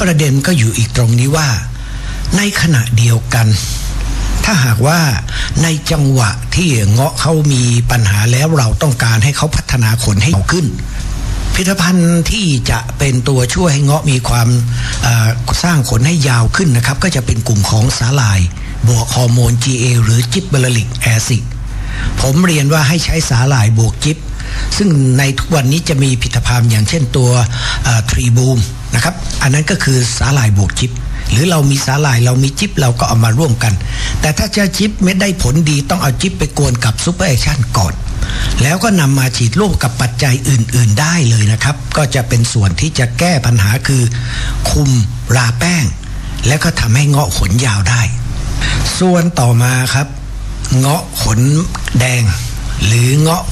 ประเด็นก็อยู่อีกตรงนี้ว่า ในขณะเดียวกัน ถ้าหากว่าในจังหวะที่เงาะเขามีปัญหาแล้วเราต้องการให้เขาพัฒนาขนให้ขึ้นผลิตภัณฑ์ที่จะเป็นตัวช่วยให้เงาะมีความสร้างขนให้ยาวขึ้นนะครับ ก็จะเป็นกลุ่มของสาลายบวกฮอร์โมน GA หรือจิบเบลลิกแอซิดผมเรียนว่าให้ใช้สาหร่ายบวกจิบ ซึ่งในทุกวันนี้จะมีผลิตภัณฑ์อย่างเช่นตัวทรีบูมนะครับอันนั้นก็คือสาหร่ายบวกจิบหรือเรามีสาหร่ายเรามีจิบเราก็เอามาร่วมกัน แต่ถ้าจะจิบไม่ได้ผลดีต้องเอาจิบไปกวนกับซูเปอร์แอคชั่นก่อน แล้วก็นำมาฉีดร่วมกับปัจจัยอื่น ๆ ได้เลยนะครับ ก็จะเป็นส่วนที่จะแก้ปัญหาคือ คุมราแป้ง แล้วก็ทำให้เงาะขนยาวได้ ส่วนต่อมาครับ เงาะขนแดง หรือเงาะ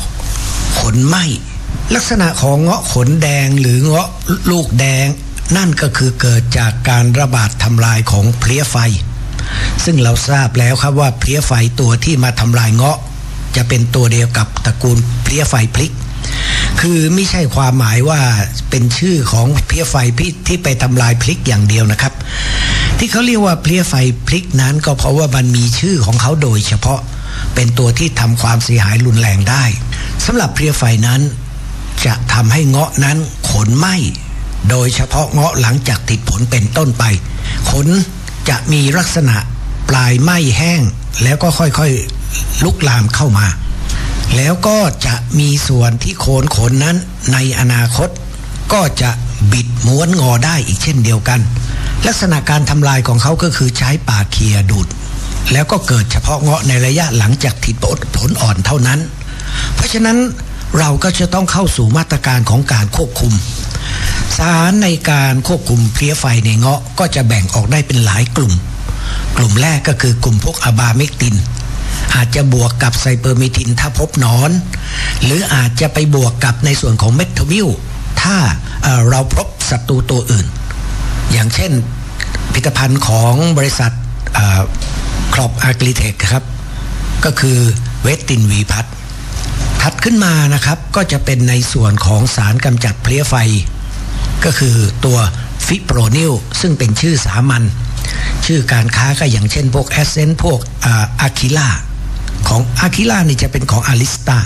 ขนไหมลักษณะของเงาะขนแดงหรือเงาะลูกแดง นั่นก็คือเกิดจากการระบาดทำลายของเพลี้ยไฟ ซึ่งเราทราบแล้วครับว่าเพลี้ยไฟตัวที่มาทำลายเงาะ จะเป็นตัวเดียวกับตระกูลเพลี้ยไฟพลิก คือไม่ใช่ความหมายว่าเป็นชื่อของเพลี้ยไฟพิที่ไปทำลายพลิกอย่างเดียวนะครับ ที่เขาเรียกว่าเพลี้ยไฟพลิกนั้นก็เพราะว่ามันมีชื่อของเขาโดยเฉพาะ เป็นตัวที่ทำความเสียหายรุนแรงได้สำหรับเพลียไฟนั้น จะทำให้เงาะนั้นขนไหมโดยเฉพาะเงาะหลังจากติดผลเป็นต้นไป ขนจะมีลักษณะปลายไหมแห้ง แล้วก็ค่อยๆลุกลามเข้ามา แล้วก็จะมีส่วนที่โคนขนนั้นในอนาคต ก็จะบิดม้วนงอได้อีกเช่นเดียวกัน ลักษณะการทำลายของเขาก็คือใช้ปากเคียดูด แล้วก็เกิดเฉพาะเงาะในระยะหลังจากติดผลอ่อนเท่านั้น เพราะฉะนั้นเราก็จะต้องเข้าสู่มาตรการของการควบคุม สารในการควบคุมเพลี้ยไฟในเงาะก็จะแบ่งออกได้เป็นหลายกลุ่ม กลุ่มแรกก็คือกลุ่มพวกอะบาเมกติน อาจจะบวกกับไซเปอร์มิทินถ้าพบนอน หรืออาจจะไปบวกกับในส่วนของเมทมิลถ้าเเราพบศัตรูตัวอื่น อย่างเช่นผลิตภัณฑ์ของบริษัท ครอบอาร์กิเทคครับก็คือเวสตินวีพัทถัดขึ้นมานะครับก็จะเป็นในส่วนของสารกำจัดเพลี้ยไฟ ก็คือตัวฟิโปรนิลซึ่งเป็นชื่อสามัญชื่อการค้าก็อย่างเช่นพวกแอสเซนพวกอาคิล่าของอาคิล่านี่จะเป็นของอาริสตา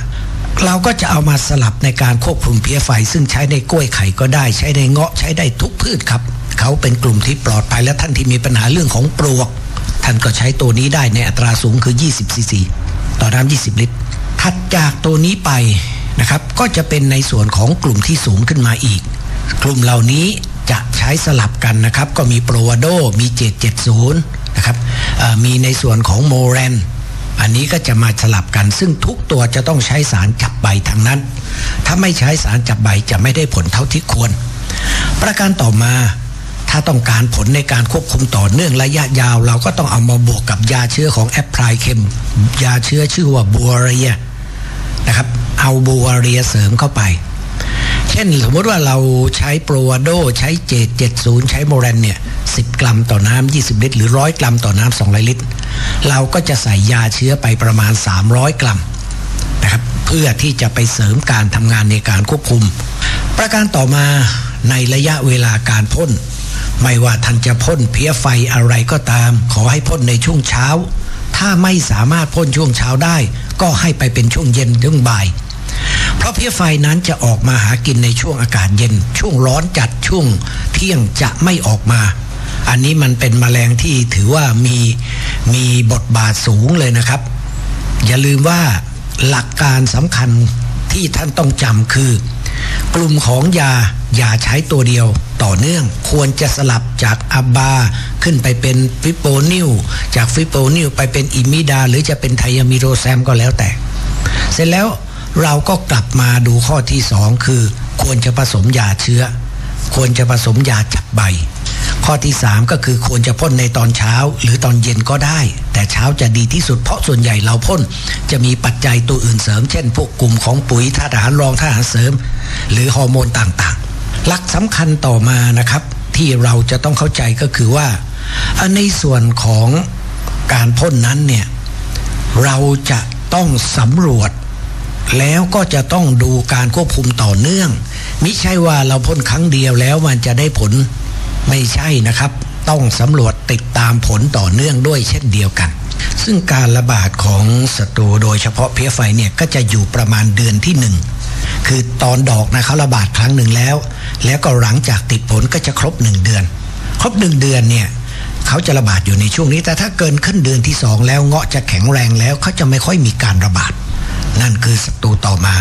เราก็จะเอามาสลับในการควบคุมเพี้ยไฟ ซึ่งใช้ในกล้วยไข่ก็ได้ ใช้ในเงาะใช้ได้ทุกพืชครับ เขาเป็นกลุ่มที่ปลอดภัยและท่านที่มีปัญหาเรื่องของปลวก ท่านก็ใช้ตัวนี้ได้ในอัตราสูงคือ 20ซีซีต่อน้ำ20 ลิตร ถัดจากตัวนี้ไปนะครับ ก็จะเป็นในส่วนของกลุ่มที่สูงขึ้นมาอีก กลุ่มเหล่านี้จะใช้สลับกันนะครับ ก็มีโปรวาโดมี 770 นะครับมีในส่วนของโมเรนอันนี้ก็จะมาสลับกัน ซึ่งทุกตัวจะต้องใช้สารจับใบทั้งนั้น ถ้าไม่ใช้สารจับใบจะไม่ได้ผลเท่าที่ควร ประการต่อมา ถ้าต้องการผลในการควบคุมต่อเนื่องระยะยาว เราก็ต้องเอามาบวกกับยาเชื้อของแอปพลายเคมยาเชื้อชื่อว่าบัวเรียนะครับเอาบัวเรียเสริมเข้าไป เช่นสมมติว่าเราใช้โปรวาโดใช้เจดเจ็ดศูนย์ใช้โมเรนเนี่ยสิบกรัมต่อน้ำยี่สิบลิตร หรือร้อยกรัมต่อน้ำสองร้อยลิตร เราก็จะใส่ยาเชื้อไปประมาณสามร้อยกรัมนะครับเพื่อที่จะไปเสริมการทำงานในการควบคุม ประการต่อมาในระยะเวลาการพ่น ไม่ว่าท่านจะพ่นเพี้ยไฟอะไรก็ตาม ขอให้พ่นในช่วงเช้า ถ้าไม่สามารถพ่นช่วงเช้าได้ ก็ให้ไปเป็นช่วงเย็นถึงบ่าย เพราะเพี้ยไฟนั้นจะออกมาหากินในช่วงอากาศเย็น ช่วงร้อนจัดช่วงเที่ยงจะไม่ออกมา อันนี้มันเป็นมแมลงที่ถือว่ามีมีบทบาทสูงเลยนะครับ อย่าลืมว่าหลักการสำคัญที่ท่านต้องจำคือ กลุ่มของยาอย่าใช้ตัวเดียวต่อเนื่องควรจะสลับจากอับบา ขึ้นไปเป็นฟิโปนิลจากฟิโปนิลไปเป็นอิมิดา หรือจะเป็นไทยามิโรแซมก็แล้วแต่ เสร็จแล้วเราก็กลับมาดูข้อที่สองคือ ควรจะผสมยาเชื้อ ควรจะผสมยาจับใบ ข้อที่สามก็คือควรจะพ่นในตอนเช้าหรือตอนเย็นก็ได้ แต่เช้าจะดีที่สุดเพราะส่วนใหญ่เราพ่น จะมีปัจจัยตัวอื่นเสริม เช่น พวกกลุ่มของปุ๋ยธาตุอาหารรองธาตุอาหารเสริม หรือฮอร์โมนต่างๆ หลักสำคัญต่อมานะครับ ที่เราจะต้องเข้าใจก็คือว่า ในส่วนของการพ่นนั้นเนี่ยเราจะต้องสำรวจ แล้วก็จะต้องดูการควบคุมต่อเนื่อง มิใช่ว่าเราพ่นครั้งเดียวแล้วมันจะได้ผล ไม่ใช่นะครับ ต้องสำรวจติดตามผลต่อเนื่องด้วยเช่นเดียวกัน ซึ่งการระบาดของศัตรูโดยเฉพาะเพี้ยไฟเนี่ยก็จะอยู่ประมาณเดือนที่หนึ่งคือตอนดอกนะเขาระบาดครั้งหนึ่งแล้ว แล้วก็หลังจากติดผลก็จะครบหนึ่งเดือน ครบหนึ่งเดือนเนี่ยเขาจะระบาดอยู่ในช่วงนี้ แต่ถ้าเกินขึ้นเดือนที่สองแล้วเงาะจะแข็งแรงแล้วเขาจะไม่ค่อยมีการระบาด นั่นคือศัตรูต่อมา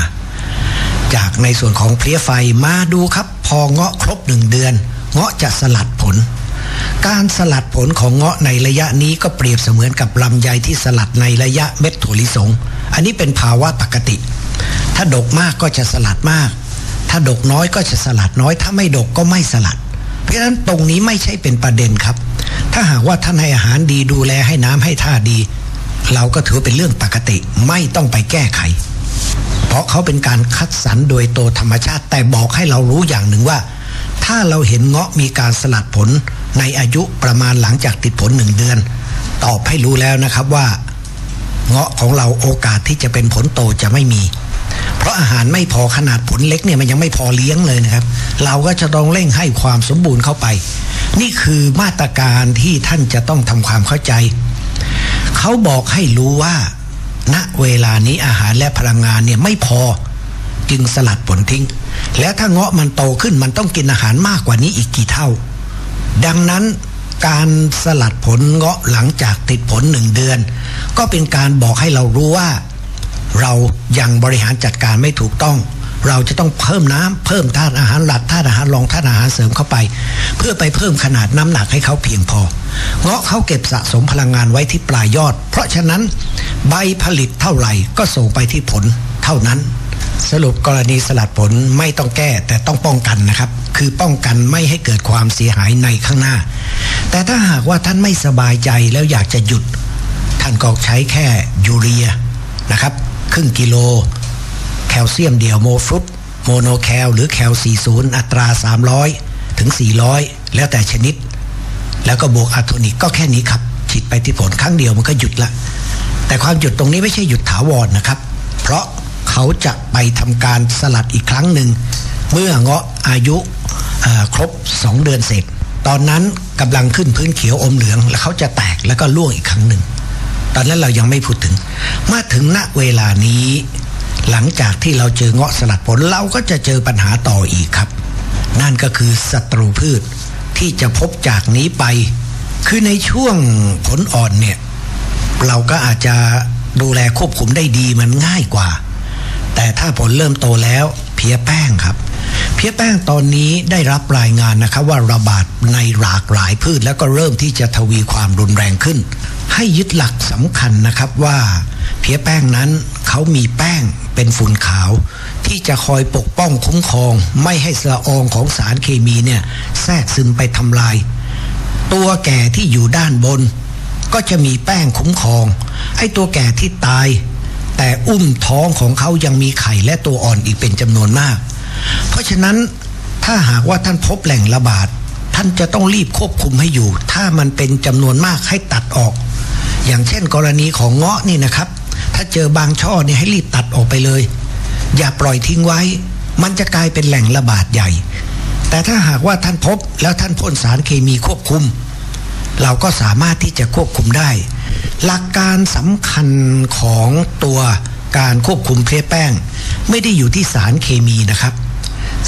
จากในส่วนของเพลี้ยไฟมาดูครับ พอเงาะครบหนึ่งเดือน เงาะจะสลัดผล การสลัดผลของเงาะในระยะนี้ก็เปรียบเสมือนกับลำไยที่สลัดในระยะเม็ดถั่วลิสง อันนี้เป็นภาวะปกติ ถ้าดกมากก็จะสลัดมาก ถ้าดกน้อยก็จะสลัดน้อย ถ้าไม่ดกก็ไม่สลัด เพราะฉะนั้นตรงนี้ไม่ใช่เป็นประเด็นครับ ถ้าหากว่าท่านให้อาหารดีดูแลให้น้ำให้ท่าดี เราก็ถือเป็นเรื่องปกติไม่ต้องไปแก้ไข เพราะเขาเป็นการคัดสรรโดยตัวธรรมชาติแต่บอกให้เรารู้อย่างหนึ่งว่า ถ้าเราเห็นเงาะมีการสลัดผลในอายุประมาณหลังจากติดผลหนึ่งเดือน ตอบให้รู้แล้วนะครับว่า เงาะของเราโอกาสที่จะเป็นผลโตจะไม่มี เพราะอาหารไม่พอขนาดผลเล็กเนี่ยมันยังไม่พอเลี้ยงเลยนะครับ เราก็จะต้องเร่งให้ความสมบูรณ์เข้าไป นี่คือมาตรการที่ท่านจะต้องทำความเข้าใจ เขาบอกให้รู้ว่าณเวลานี้อาหารและพลังงานเนี่ยไม่พอ จึงสลัดผลทิ้ง แล้วถ้าเงาะมันโตขึ้นมันต้องกินอาหารมากกว่านี้อีกกี่เท่า ดังนั้นการสลัดผลเงาะหลังจากติดผลหนึ่งเดือน ก็เป็นการบอกให้เรารู้ว่า เรายังบริหารจัดการไม่ถูกต้อง เราจะต้องเพิ่มน้ำเพิ่มธาตุอาหารหลักธาตุอาหารรองธาตุอาหารเสริมเข้าไป เพื่อไปเพิ่มขนาดน้ำหนักให้เขาเพียงพอ เงาะเขาเก็บสะสมพลังงานไว้ที่ปลายยอด เพราะฉะนั้นใบผลิตเท่าไหร่ก็ส่งไปที่ผลเท่านั้น สรุปกรณีสลัดผลไม่ต้องแก้แต่ต้องป้องกันนะครับ คือป้องกันไม่ให้เกิดความเสียหายในข้างหน้า แต่ถ้าหากว่าท่านไม่สบายใจแล้วอยากจะหยุด ท่านก็ใช้แค่ยูเรียนะครับ ครึ่งกิโล แคลเซียมเดี่ยวโมฟรุตโมโนแคลหรือแคล 40 อัตรา 300 ถึง 400 แล้วแต่ชนิด แล้วก็บวกอะโทนิกก็แค่นี้ครับฉีดไปที่ผลครั้งเดียวมันก็หยุดละแต่ความหยุดตรงนี้ไม่ใช่หยุดถาวรนนะครับ เพราะ เขาจะไปทำการสลัดอีกครั้งหนึ่ง เมื่อเงาะอายุครบ 2 เดือนเสร็จ ตอนนั้นกำลังขึ้นพื้นเขียวอมเหลือง แล้วเขาจะแตกแล้วก็ร่วงอีกครั้งหนึ่ง ตอนนั้นเรายังไม่พูดถึง มาถึงณเวลานี้ หลังจากที่เราเจอเงาะสลัดผลเราก็จะเจอปัญหาต่ออีกครับ นั่นก็คือศัตรูพืชที่จะพบจากนี้ไป คือในช่วงผลอ่อนเนี่ย เราก็อาจจะดูแลควบคุมได้ดีมันง่ายกว่า แต่ถ้าผลเริ่มโตแล้วเพียแป้งครับ เพียแป้งตอนนี้ได้รับรายงานนะครับว่าระบาดในหลากหลายพืช แล้วก็เริ่มที่จะทวีความรุนแรงขึ้น ให้ยึดหลักสำคัญนะครับว่าเพียแป้งนั้นเขามีแป้งเป็นฝุ่นขาว ที่จะคอยปกป้องคุ้มครอง ไม่ให้ละอองของสารเคมีเนี่ยแทรกซึมไปทำลาย ตัวแก่ที่อยู่ด้านบน ก็จะมีแป้งคุ้มครองไอ้ตัวแก่ที่ตาย แต่อุ้มท้องของเขายังมีไข่และตัวอ่อนอีกเป็นจำนวนมาก เพราะฉะนั้นถ้าหากว่าท่านพบแหล่งระบาด ท่านจะต้องรีบควบคุมให้อยู่ ถ้ามันเป็นจำนวนมากให้ตัดออก อย่างเช่นกรณีของเงาะนี่นะครับ ถ้าเจอบางช่อเนี่ยให้รีบตัดออกไปเลย อย่าปล่อยทิ้งไว้ มันจะกลายเป็นแหล่งระบาดใหญ่ แต่ถ้าหากว่าท่านพบแล้วท่านพ่นสารเคมีควบคุม เราก็สามารถที่จะควบคุมได้ หลักการสำคัญของตัวการควบคุมเพลี้ยแป้ง ไม่ได้อยู่ที่สารเคมีนะครับ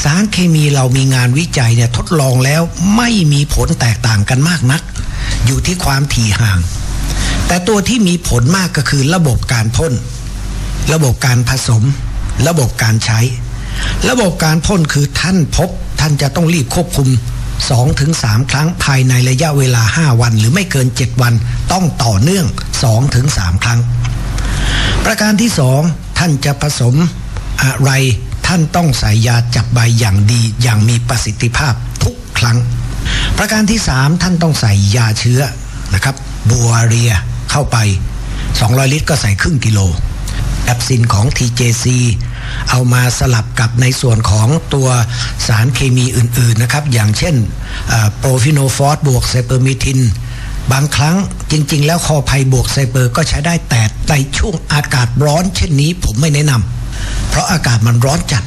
สารเคมีเรามีงานวิจัยเนี่ยทดลองแล้วไม่มีผลแตกต่างกันมากนัก อยู่ที่ความถี่ห่าง แต่ตัวที่มีผลมากก็คือระบบการพ่น ระบบการผสม ระบบการใช้ ระบบการพ่นคือท่านพบท่านจะต้องรีบควบคุม 2-3ถึงครั้งภายในระยะเวลา 5 วัน หรือไม่เกิน 7 วัน ต้องต่อเนื่อง 2-3ถึงครั้ง ประการที่ 2 ท่านจะผสมอะไร ท่านต้องใส่ยาจับใบอย่างดีอย่างมีประสิทธิภาพทุกครั้ง ประการที่ 3 ท่านต้องใส่ยาเชื้อนะครับบัวเรียเข้าไป 200 ลิตรก็ใส่ครึ่งกิโลแอปซินของ TJC เอามาสลับกับในส่วนของตัวสารเคมีอื่นๆนะครับ อย่างเช่นโปรฟิโนฟอสบวกไซเปอร์มิทินบางครั้งจริง ๆ แล้วคอไพบวกไซเปอร์ก็ใช้ได้แต่ในช่วงอากาศร้อนเช่นนี้ผมไม่แนะนำเพราะอากาศมันร้อนจัด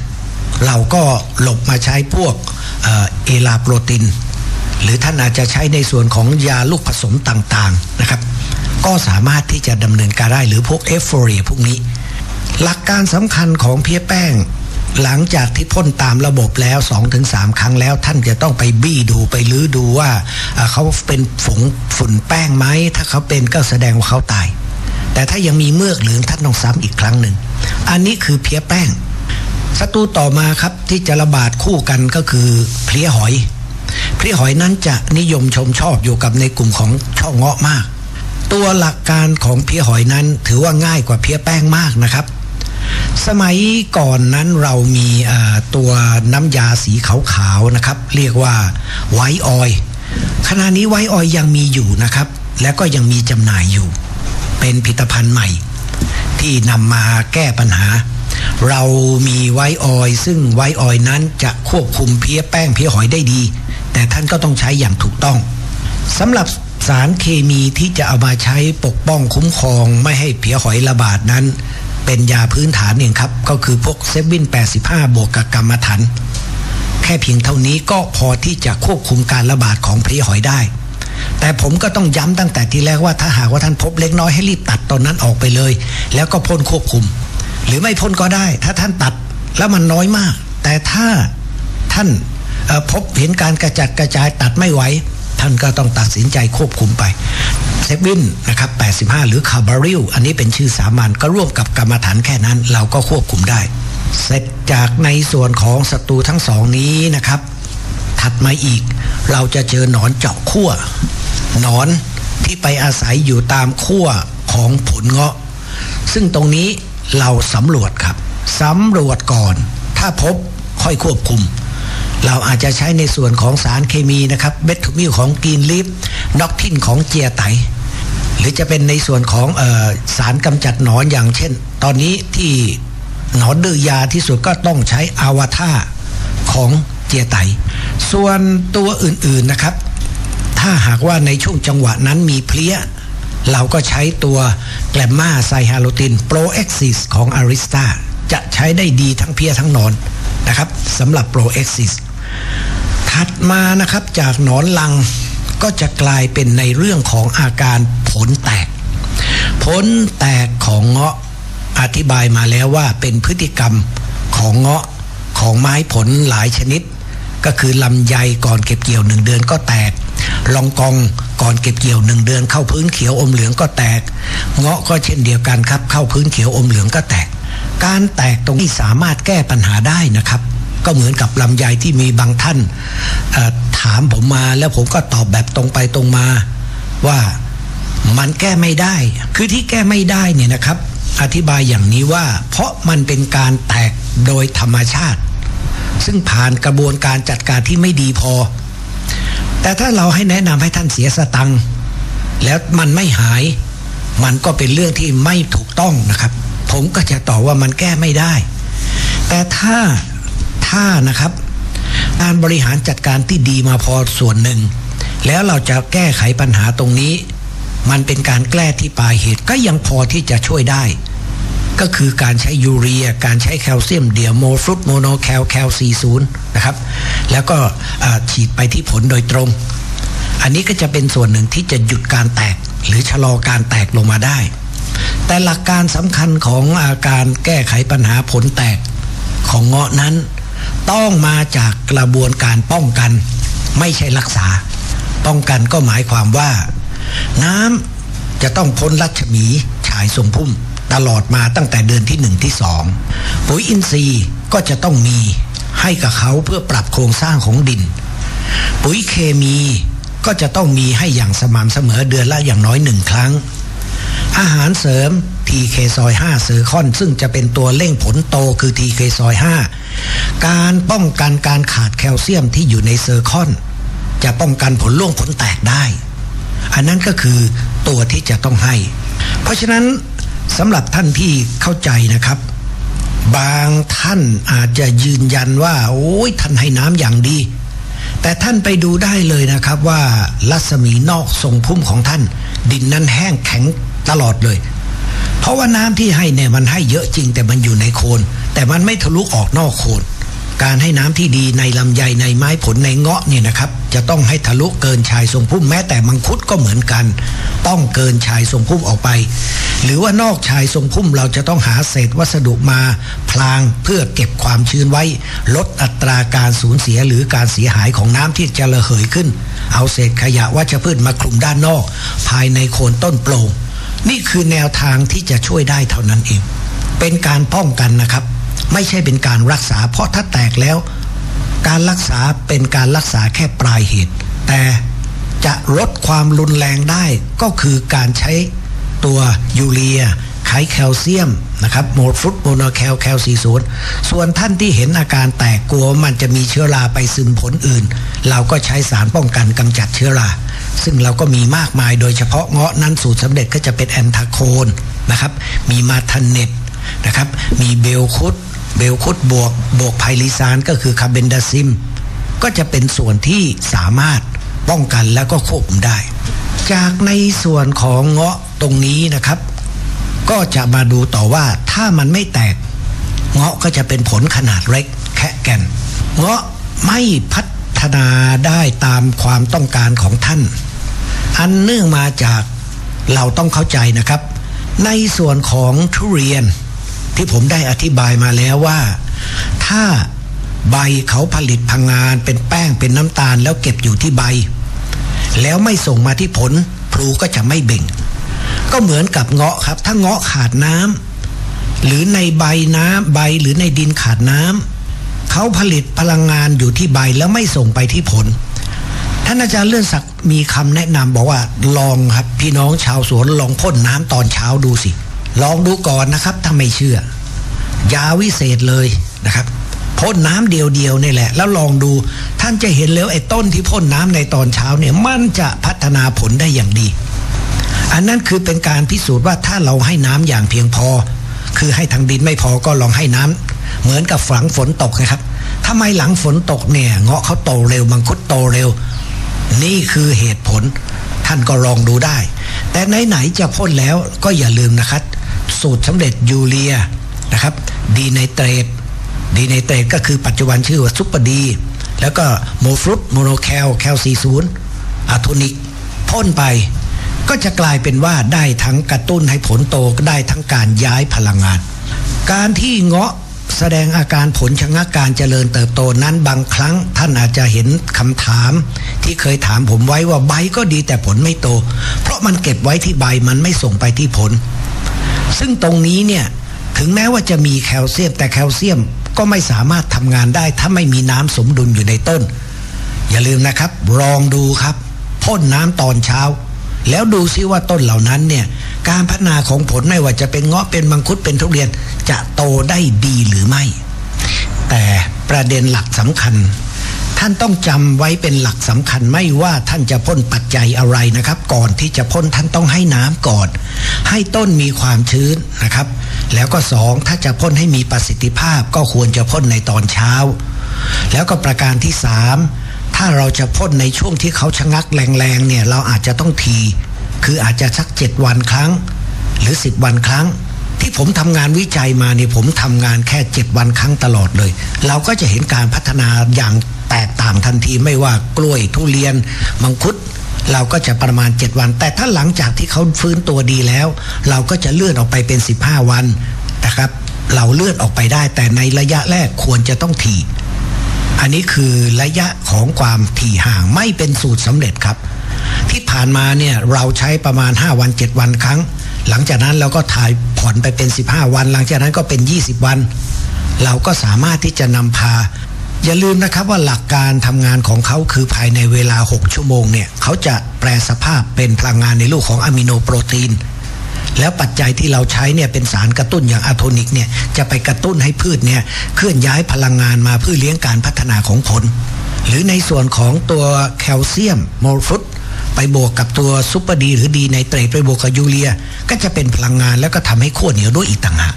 เราก็หลบมาใช้พวกเอลาโปรตีนหรือท่านอาจจะใช้ในส่วนของยาลูกผสมต่าง ๆ นะครับ ก็สามารถที่จะดำเนินการได้หรือพวกเอฟโฟเรียพวกนี้ หลักการสำคัญของเพี้ยแป้ง หลังจากที่พ่นตามระบบแล้ว 2-3 ครั้งแล้ว ท่านจะต้องไปบี้ดูไปลื้อดูว่าเขาเป็นฝงฝุ่นแป้งไหมถ้าเขาเป็นก็แสดงว่าเขาตาย แต่ถ้ายังมีเมือกเหลืองท่านต้องซ้ำอีกครั้งหนึ่ง อันนี้คือเพี้ยแป้งศัตรูต่อมาครับที่จะระบาดคู่กันก็คือเพลี้ยหอย เพลี้ยหอยนั้นจะนิยมชมชอบอยู่กับในกลุ่มของช่องเงาะมาก ตัวหลักการของเพี้ยหอยนั้นถือว่าง่ายกว่าเพี้ยแป้งมากนะครับ สมัยก่อนนั้นเรามีตัวน้ำยาสีขาวๆนะครับ เรียกว่าไวท์ออยขณะนี้ไวท์ออยยังมีอยู่นะครับ และก็ยังมีจำหน่ายอยู่ เป็นผลิตภัณฑ์ใหม่ ที่นำมาแก้ปัญหา เรามีไวท์ออยซึ่งไวท์ออยนั้นจะควบคุมเพี้ยแป้งเพี้ยหอยได้ดี แต่ท่านก็ต้องใช้อย่างถูกต้องสำหรับสารเคมีที่จะเอามาใช้ปกป้องคุ้มครองไม่ให้เพี้ยหอยระบาดนั้น เป็นยาพื้นฐานเองครับ ก็คือพวกเซฟิน85 บวกกับกรรมฐานแค่เพียงเท่านี้ก็พอที่จะควบคุมการระบาดของพลีหอยได้ แต่ผมก็ต้องย้ำตั้งแต่ทีแรกว่าถ้าหากว่าท่านพบเล็กน้อยให้รีบตัดตอนนั้นออกไปเลย แล้วก็พ่นควบคุม หรือไม่พ่นก็ได้ ถ้าท่านตัดแล้วมันน้อยมาก แต่ถ้าท่านพบเห็นการกระจัดกระจายตัดไม่ไหว ท่านก็ต้องตัดสินใจควบคุมไปเซฟินนะครับ85 หรือคาบาริลอันนี้เป็นชื่อสามัญก็ร่วมกับกรรมฐานแค่นั้น เราก็ควบคุมได้ เสร็จจากในส่วนของศัตรูทั้งสองนี้นะครับ ถัดมาอีก เราจะเจอหนอนเจาะขั้วหนอนที่ไปอาศัยอยู่ตามขั้วของผลเงาะ ซึ่งตรงนี้เราสำรวจครับสำรวจก่อน ถ้าพบค่อยควบคุม เราอาจจะใช้ในส่วนของสารเคมีนะครับเบทูมิลของกีนลิฟน็อกทินของเจียไต หรือจะเป็นในส่วนของออสารกำจัดหนอนอย่างเช่น ตอนนี้ที่หนอนดื้อยาที่สุดก็ต้องใช้อาวาธาของเจียไต ส่วนตัวอื่นๆนะครับ ถ้าหากว่าในช่วงจังหวะนั้นมีเพลี้ย เราก็ใช้ตัวแกลมมาไซฮาโลตินโปรเอ็กซิสของอาริสตาจะใช้ได้ดีทั้งเพียทั้งนอนนะครับสำหรับโปรเอ็กซิส ถัดมานะครับจากหนอนลังก็จะกลายเป็นในเรื่องของอาการผลแตก ผลแตกของเงาะอธิบายมาแล้วว่าเป็นพฤติกรรมของเงาะของไม้ผลหลายชนิด ก็คือลำไยก่อนเก็บเกี่ยวหนึ่งเดือนก็แตก ลองกองก่อนเก็บเกี่ยวหนึ่งเดือน เข้าพื้นเขียวอมเหลืองก็แตก เงาะก็เช่นเดียวกันครับ เข้าพื้นเขียวอมเหลืองก็แตก การแตกตรงนี้สามารถแก้ปัญหาได้นะครับ ก็เหมือนกับลำไยที่มีบางท่านถามผมมาแล้วผมก็ตอบแบบตรงไปตรงมาว่ามันแก้ไม่ได้ คือที่แก้ไม่ได้เนี่ยนะครับ อธิบายอย่างนี้ว่า เพราะมันเป็นการแตกโดยธรรมชาติ ซึ่งผ่านกระบวนการจัดการที่ไม่ดีพอ แต่ถ้าเราให้แนะนำให้ท่านเสียสตังค์แล้วมันไม่หาย มันก็เป็นเรื่องที่ไม่ถูกต้องนะครับ ผมก็จะตอบว่ามันแก้ไม่ได้ แต่ถ้า ถ้านะครับการบริหารจัดการที่ดีมาพอส่วนหนึ่ง แล้วเราจะแก้ไขปัญหาตรงนี้ มันเป็นการแก้ที่ปลายเหตุก็ยังพอที่จะช่วยได้ ก็คือการใช้ยูเรีย การใช้แคลเซียมเดียโมฟรุตโมโนแคลแคลซีศูนนะครับ แล้วก็ฉีดไปที่ผลโดยตรง อันนี้ก็จะเป็นส่วนหนึ่งที่จะหยุดการแตกหรือชะลอการแตกลงมาได้ แต่หลักการสำคัญของอาการแก้ไขปัญหาผลแตกของเงาะนั้น ต้องมาจากกระบวนการป้องกัน ไม่ใช่รักษา ป้องกันก็หมายความว่า น้ำจะต้องพ้นรัชมีฉายสมพุ่ม ตลอดมาตั้งแต่เดือนที่หนึ่งที่สองปุ๋ยอินทรีย์ก็จะต้องมีให้กับเขาเพื่อปรับโครงสร้างของดิน ปุ๋ยเคมีก็จะต้องมีให้อย่างสม่ำเสมอเดือนละอย่างน้อยหนึ่งครั้ง อาหารเสริม ทีเคซอย5เซอร์คอน ซึ่งจะเป็นตัวเร่งผลโตคือทีเคซอย5การป้องกันการขาดแคลเซียมที่อยู่ในเซอร์คอน จะป้องกันผลร่วงผลแตกได้ อันนั้นก็คือตัวที่จะต้องให้ เพราะฉะนั้นสำหรับท่านที่เข้าใจนะครับ บางท่านอาจจะยืนยันว่า โอ้ยท่านให้น้ำอย่างดี แต่ท่านไปดูได้เลยนะครับว่ารัศมีนอกทรงพุ่มของท่าน ดินนั้นแห้งแข็งตลอดเลย เพราะว่าน้ำที่ให้เนี่ยมันให้เยอะจริงแต่มันอยู่ในโคน แต่มันไม่ทะลุออกนอกโคน การให้น้ำที่ดีในลำไยในไม้ผลในเงาะเนี่ยนะครับ จะต้องให้ทะลุเกินชายทรงพุ่มแม้แต่มังคุดก็เหมือนกัน ต้องเกินชายทรงพุ่มออกไป หรือว่านอกชายทรงพุ่มเราจะต้องหาเศษวัสดุมาพลางเพื่อเก็บความชื้นไว้ ลดอัตราการสูญเสียหรือการเสียหายของน้ำที่จะระเหยขึ้น เอาเศษขยะวัชพืชมาคลุมด้านนอก ภายในโคนต้นโปร่ง นี่คือแนวทางที่จะช่วยได้เท่านั้นเอง เป็นการป้องกันนะครับ ไม่ใช่เป็นการรักษา เพราะถ้าแตกแล้ว การรักษาเป็นการรักษาแค่ปลายเหตุ แต่จะลดความรุนแรงได้ก็คือการใช้ตัวยูเรียไขแคลเซียมนะครับโมฟุตโมโนแคลแคลซีศูนย์ส่วนท่านที่เห็นอาการแตกกลัวมันจะมีเชื้อราไปซึมผลอื่น เราก็ใช้สารป้องกันกำจัดเชื้อรา ซึ่งเราก็มีมากมายโดยเฉพาะเงาะนั้นสูตรสำเร็จก็จะเป็นแอนทาโคนนะครับ มีมาทันเน็ตนะครับ มีเบลคุดเบลคุดบวกบวกไพลิซานก็คือคาร์เบนดาซิม ก็จะเป็นส่วนที่สามารถป้องกันแล้วก็ควบคุมได้ จากในส่วนของเงาะตรงนี้นะครับ ก็จะมาดูต่อว่าถ้ามันไม่แตกเงาะก็จะเป็นผลขนาดเล็กแค่แก่นเงาะไม่พั ฒนาได้ตามความต้องการของท่าน อันเนื่องมาจากเราต้องเข้าใจนะครับ ในส่วนของทุเรียนที่ผมได้อธิบายมาแล้วว่า ถ้าใบเขาผลิตพลังงานเป็นแป้งเป็นน้ำตาลแล้วเก็บอยู่ที่ใบ แล้วไม่ส่งมาที่ผลพลูก็จะไม่เบ่ง ก็เหมือนกับเงาะครับ ถ้าเงาะขาดน้ำหรือในใบน้ำใบหรือในดินขาดน้ำ เขาผลิตพลังงานอยู่ที่ใบแล้วไม่ส่งไปที่ผล ท่านอาจารย์เลื่อนศักดิ์มีคำแนะนำบอกว่าลองครับ พี่น้องชาวสวนลองพ่นน้ำตอนเช้าดูสิ ลองดูก่อนนะครับถ้าไม่เชื่อ ยาวิเศษเลยนะครับพ่นน้ำเดียวๆนี่แหละ แล้วลองดูท่านจะเห็นแล้วไอ้ต้นที่พ่นน้ำในตอนเช้าเนี่ยมันจะพัฒนาผลได้อย่างดี อันนั้นคือเป็นการพิสูจน์ว่าถ้าเราให้น้ำอย่างเพียงพอ คือให้ทางดินไม่พอก็ลองให้น้ำ เหมือนกับฝังฝนตกนะครับทำไมหลังฝนตกเนี่ย เงาะเขาโตเร็วมังคุดโตเร็ว นี่คือเหตุผล ท่านก็ลองดูได้ แต่ไหนๆจะพ่นแล้วก็อย่าลืมนะครับ สูตรสำเร็จยูเรียนะครับ ดีไนเตรตดีไนเตรตก็คือปัจจุบันชื่อว่าซุปเปอร์ดี แล้วก็โมฟรุตโมโนแคลแคลซีศูนย์อะโทนิกพ่นไปก็จะกลายเป็นว่าได้ทั้งกระตุ้นให้ผลโตก็ได้ทั้งการย้ายพลังงาน การที่เงาะ แสดงอาการผลชะงักการเจริญเติบโตนั้นบางครั้งท่านอาจจะเห็นคำถามที่เคยถามผมไว้ว่าใบก็ดีแต่ผลไม่โต เพราะมันเก็บไว้ที่ใบมันไม่ส่งไปที่ผล ซึ่งตรงนี้เนี่ยถึงแม้ว่าจะมีแคลเซียมแต่แคลเซียมก็ไม่สามารถทำงานได้ ถ้าไม่มีน้ำสมดุลอยู่ในต้น อย่าลืมนะครับลองดูครับพ่นน้ำตอนเช้า แล้วดูซิว่าต้นเหล่านั้นเนี่ย การพัฒนาของผลไม่ว่าจะเป็นเงาะเป็นมังคุดเป็นทุเรียนจะโตได้ดีหรือไม่ แต่ประเด็นหลักสำคัญ ท่านต้องจำไว้เป็นหลักสำคัญไม่ว่าท่านจะพ่นปัจจัยอะไรนะครับ ก่อนที่จะพ่นท่านต้องให้น้ำก่อน ให้ต้นมีความชื้นนะครับ แล้วก็สองถ้าจะพ่นให้มีประสิทธิภาพก็ควรจะพ่นในตอนเช้า แล้วก็ประการที่สามถ้าเราจะพ่นในช่วงที่เขาชะงักแรงๆเนี่ยเราอาจจะต้องที คืออาจจะสักเจ็ดวันครั้ง หรือสิบวันครั้ง ที่ผมทำงานวิจัยมาเนี่ยผมทำงานแค่เจ็ดวันครั้งตลอดเลย เราก็จะเห็นการพัฒนาอย่างแตกต่างทันทีไม่ว่ากล้วยทุเรียน มังคุดเราก็จะประมาณ 7 วัน แต่ถ้าหลังจากที่เขาฟื้นตัวดีแล้ว เราก็จะเลื่อนออกไปเป็น 15 วันนะครับ เราเลื่อนออกไปได้ แต่ในระยะแรกควรจะต้องถี่ อันนี้คือระยะของความถี่ห่างไม่เป็นสูตรสำเร็จครับ ที่ผ่านมาเนี่ยเราใช้ประมาณ 5 วัน 7 วันครั้ง หลังจากนั้นเราก็ถ่ายผ่อนไปเป็น 15 วัน หลังจากนั้นก็เป็น 20 วัน เราก็สามารถที่จะนำพา อย่าลืมนะครับว่าหลักการทำงานของเขาคือภายในเวลา 6 ชั่วโมงเนี่ยเขาจะแปลสภาพเป็นพลังงานในรูปของอะมิโนโปรตีนแล้วปัจจัยที่เราใช้เนี่ยเป็นสารกระตุ้นอย่างอะโทนิกเนี่ยจะไปกระตุ้นให้พืชเนี่ยเคลื่อนย้ายพลังงานมาเพื่อเลี้ยงการพัฒนาของผล หรือในส่วนของตัวแคลเซียมโมลฟุต ไปบวกกับตัวซุปเปอร์ดีหรือดีไนเตรตไปบวกกับยูเรีย ก็จะเป็นพลังงานแล้วก็ทำให้ขั้วเหนียวด้วยอีกต่างหาก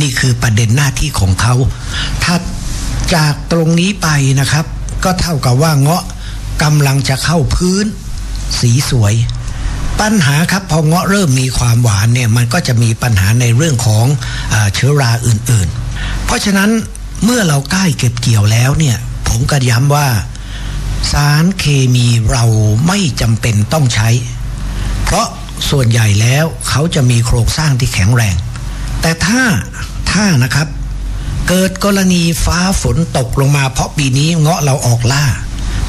นี่คือประเด็นหน้าที่ของเขา ถ้าจากตรงนี้ไปนะครับ ก็เท่ากับว่าเงาะกำลังจะเข้าพื้น สีสวย ปัญหาครับพอเงาะเริ่มมีความหวานเนี่ยมันก็จะมีปัญหาในเรื่องของอเชื้อราอื่นๆ เพราะฉะนั้นเมื่อเราใกล้เก็บเกี่ยวแล้วเนี่ยผมก็ย้ำว่า สารเคมีเราไม่จำเป็นต้องใช้ เพราะส่วนใหญ่แล้วเขาจะมีโครงสร้างที่แข็งแรง แต่ถ้าถ้านะครับ เกิดกรณีฟ้าฝนตกลงมาเพราะปีนี้เงาะเราออกล่า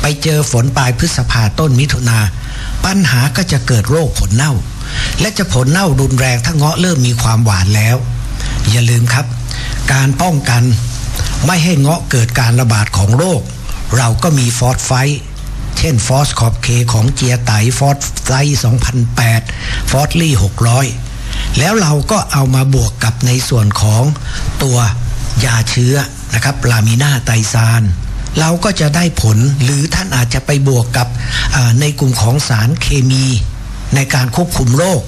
ไปเจอฝนปลายพฤษภาต้นมิถุนา ปัญหาก็จะเกิดโรคผลเน่า และจะผลเน่ารุนแรงถ้าเงาะเริ่มมีความหวานแล้ว อย่าลืมครับ การป้องกันไม่ให้เงาะเกิดการระบาดของโรค เราก็มีฟอสไฟเช่นฟอสคอบเคของเจียไตฟอสไฟ2008 ฟอสลี่ 600 แล้วเราก็เอามาบวกกับในส่วนของตัวยาเชื้อนะครับลามิน่าไตซานเราก็จะได้ผลหรือท่านอาจจะไปบวกกับในกลุ่มของสารเคมีในการควบคุมโรค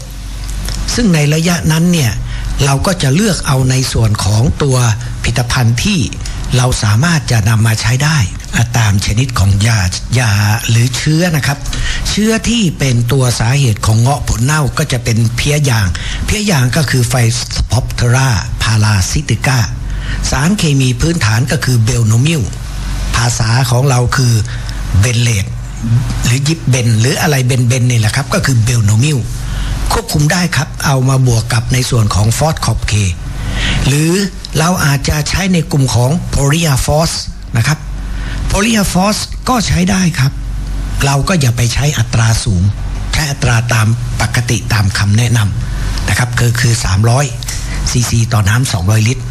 ซึ่งในระยะนั้นเนี่ยเราก็จะเลือกเอาในส่วนของตัวผลิตภัณฑ์ที่เราสามารถจะนำมาใช้ได้ ตามชนิดของยายาหรือเชื้อนะครับ เชื้อที่เป็นตัวสาเหตุของเงาะผลเน่าก็จะเป็นเพี้ยยาง เพี้ยยางก็คือไฟสปอปเทราพาราซิติก้าสารเคมีพื้นฐานก็คือเบลโนมิลภาษาของเราคือเบนเลดหรือยิบเบนหรืออะไรเบนเบนนี่แหละครับ ก็คือเบลโนมิลควบคุมได้ครับ เอามาบวกกับในส่วนของฟอสคอปเคหรือเราอาจจะใช้ในกลุ่มของโพลีอาฟอสนะครับ โพลีอฟอสก็ใช้ได้ครับ เราก็อย่าไปใช้อัตราสูงใช้อัตราตามปกติตามคำแนะนำนะครับคือคือ 300ซีซีต่อน้ำ200 ลิตร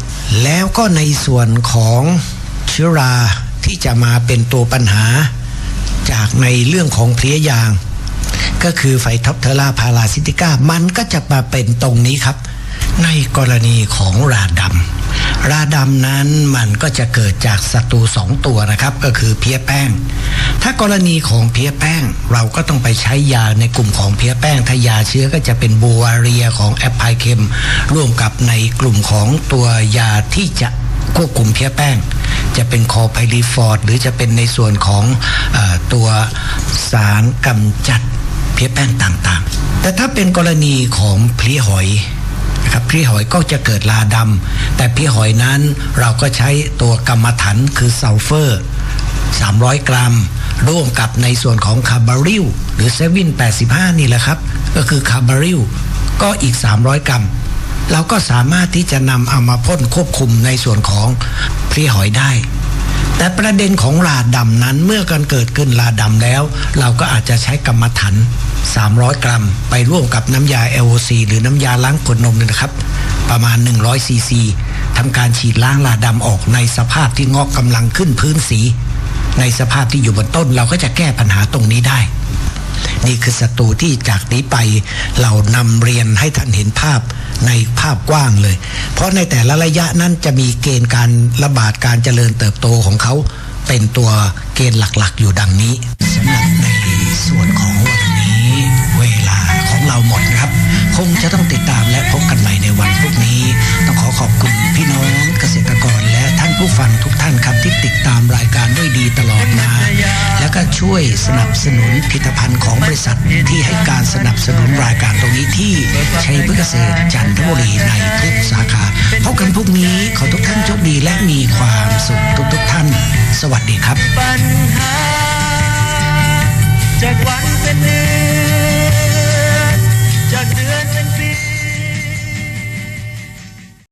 แล้วก็ในส่วนของเชื้อราที่จะมาเป็นตัวปัญหา จากในเรื่องของเพลี้ยยาง ก็คือไฟท็อปเทอราพาราซิติก้า มันก็จะมาเป็นตรงนี้ครับ ในกรณีของราดำ ราดำนั้นมันก็จะเกิดจากศัตรูสองตัวนะครับ ก็คือเพี้ยแป้ง ถ้ากรณีของเพี้ยแป้ง เราก็ต้องไปใช้ยาในกลุ่มของเพี้ยแป้งถ้ายาเชื้อก็จะเป็นบัวเรียของแอปไพเคมร่วมกับในกลุ่มของตัวยาที่จะควบคุมเพี้ยแป้ง จะเป็นคอไพลีฟอร์ดหรือจะเป็นในส่วนของอตัวสารกำจัดเพี้ยแป้งต่างๆ แต่ถ้าเป็นกรณีของเพลี้ยหอย นะครับพลี้ยหอยก็จะเกิดลาดำแต่พลี้ยหอยนั้นเราก็ใช้ตัวกรรมฐานคือซัลเฟอร์ 300 กรัม ร่วมกับในส่วนของคาร์บาริลหรือเซวิน85 นี่แหละครับ ก็คือคาร์บาริลก็อีก 300 กรัม เราก็สามารถที่จะนำเอามาพ่นควบคุมในส่วนของพลี้ยหอยได้ แต่ประเด็นของลาดำนั้นเมื่อกันเกิดขึ้นลาดำแล้ว เราก็อาจจะใช้กรรมฐาน 300 กรัม ไปร่วมกับน้ำยา LOC หรือน้ำยาล้างขวดนมนี่ยนะครับ ประมาณ 100 ซีซีทำการฉีดล้างลาดำออกในสภาพที่งอกกำลังขึ้นพื้นสี ในสภาพที่อยู่บนต้นเราก็จะแก้ปัญหาตรงนี้ได้ นี่คือศัตรูที่จากนี้ไปเรานำเรียนให้ท่านเห็นภาพในภาพกว้างเลย เพราะในแต่ละระยะนั้นจะมีเกณฑ์การระบาดการเจริญเติบโตของเขาเป็นตัวเกณฑ์หลักๆ อยู่ดังนี้ จะต้องติดตามและพบกันใหม่ในวันพรุ่งนี้ ต้องขอขอบคุณพี่น้องเกษตรกรและท่านผู้ฟังทุกท่านครับที่ติดตามรายการด้วยดีตลอดมา และก็ช่วยสนับสนุนผลิตภัณฑ์ของบริษัทที่ให้การสนับสนุนรายการตรงนี้ที่ชัยพฤกษเกษตรจันทบุรีในทุกสาขาพบกันพรุ่งนี้ขอทุกท่านโชคดีและมีความสุขทุกทท่าน สวัสดีครับ ปัญหาจากวันเป็นเดือน